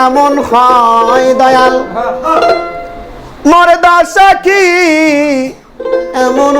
এমন হয়, দয়াল। মোর দশা কি এমন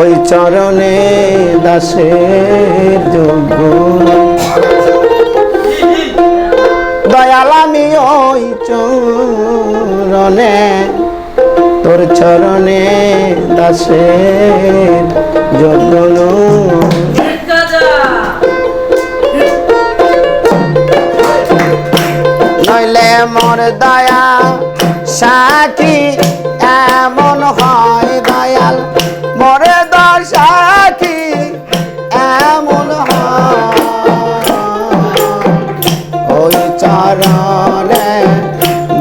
ওই চরণে দাসে যোগ্য। দয়াল, আমি ওই চরণে, তোর চরণে দাসে যোগ্য মোর দয়া সাক্ষী এমন হয় দয়াল মোর দশা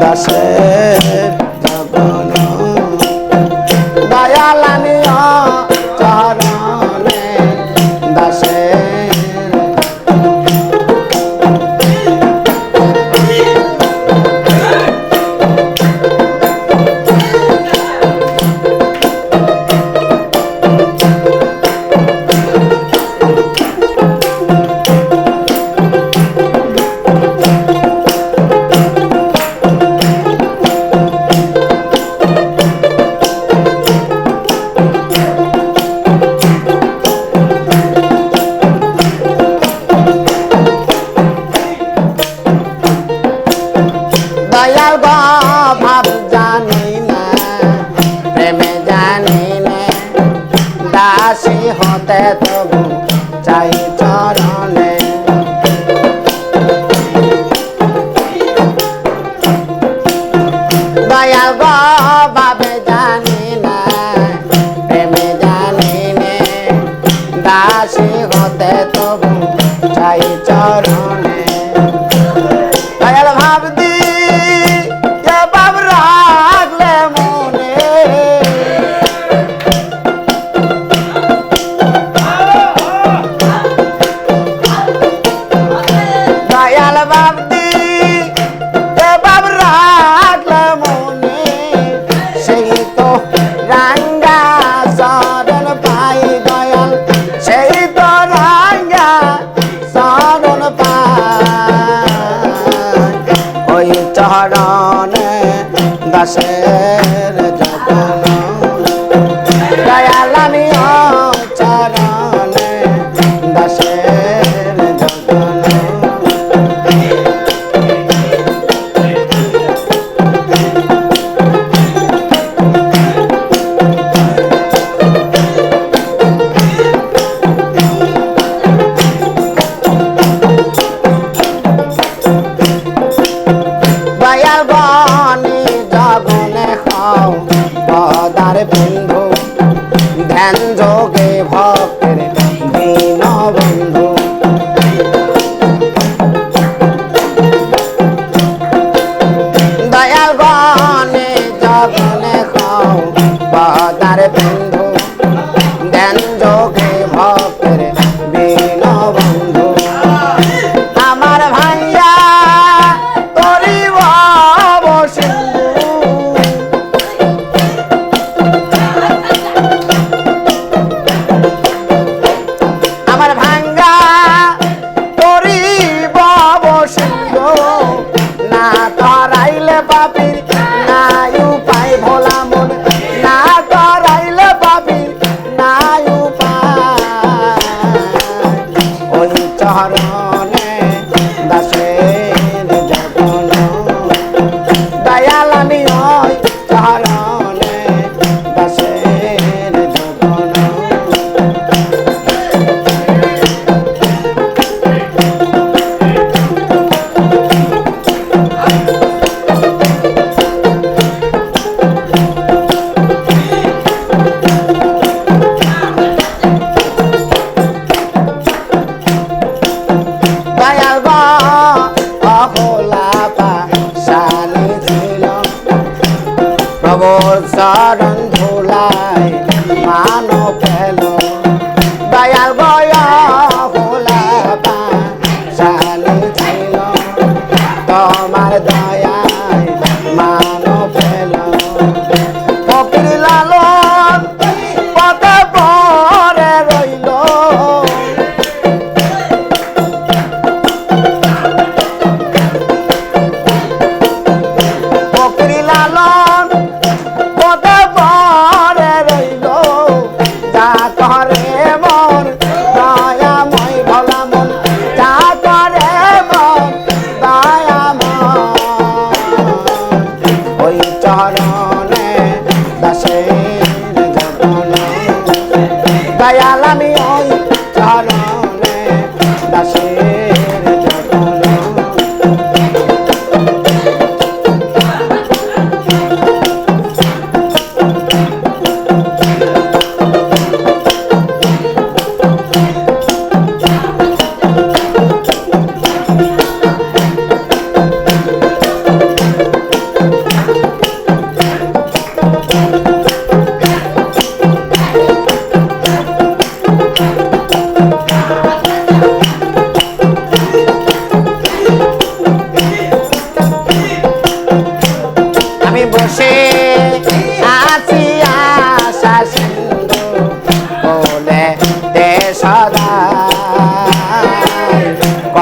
I said. I'll ya baba हरान दशे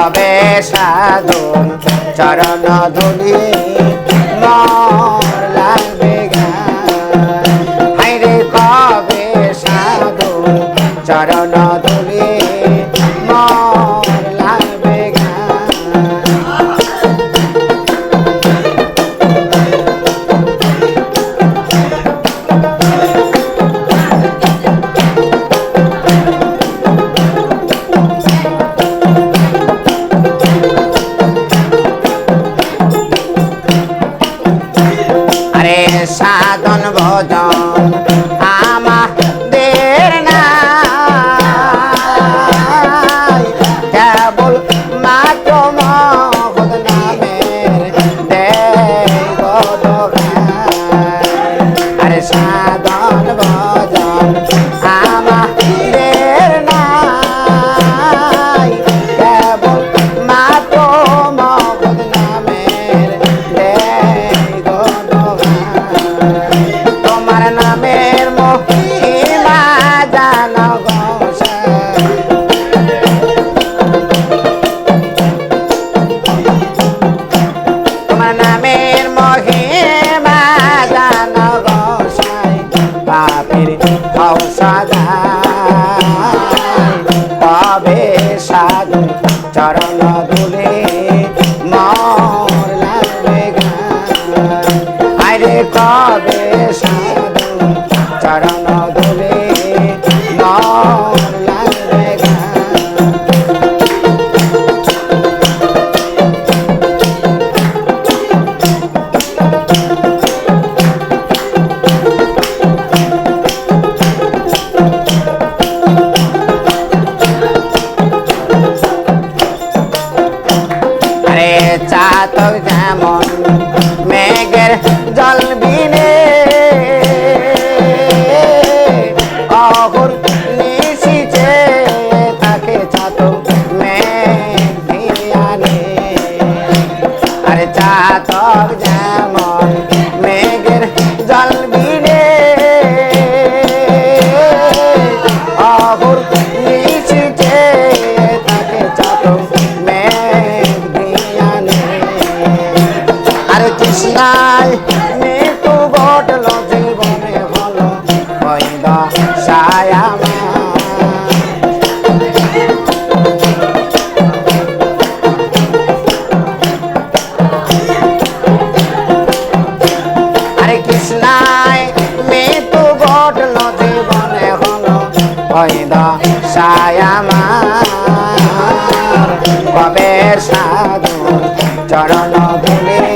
হবে চরণ ধুলি। সাধু চরণ দুলে আমার। কবে সাধু চরণ ভুলে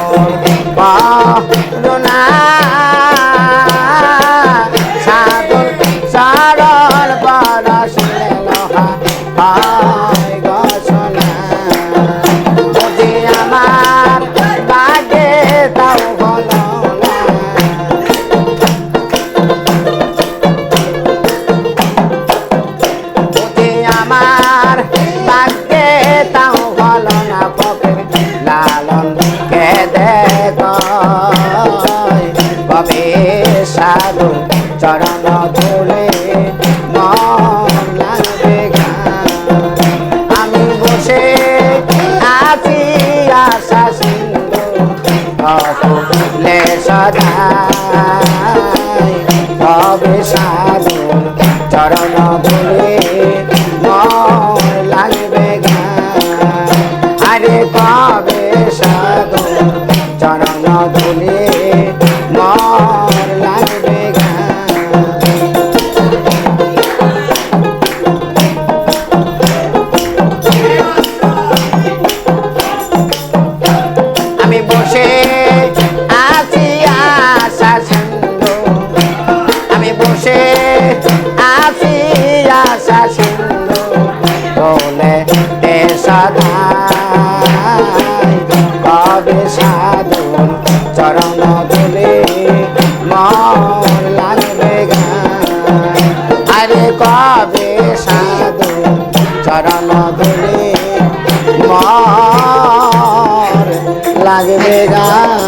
सदा সাদাই কবে সাধন চরণ ধুলে মন লাগবে গায় আরে কবে সাধন চরণ ধুলে মর লাগবে গায়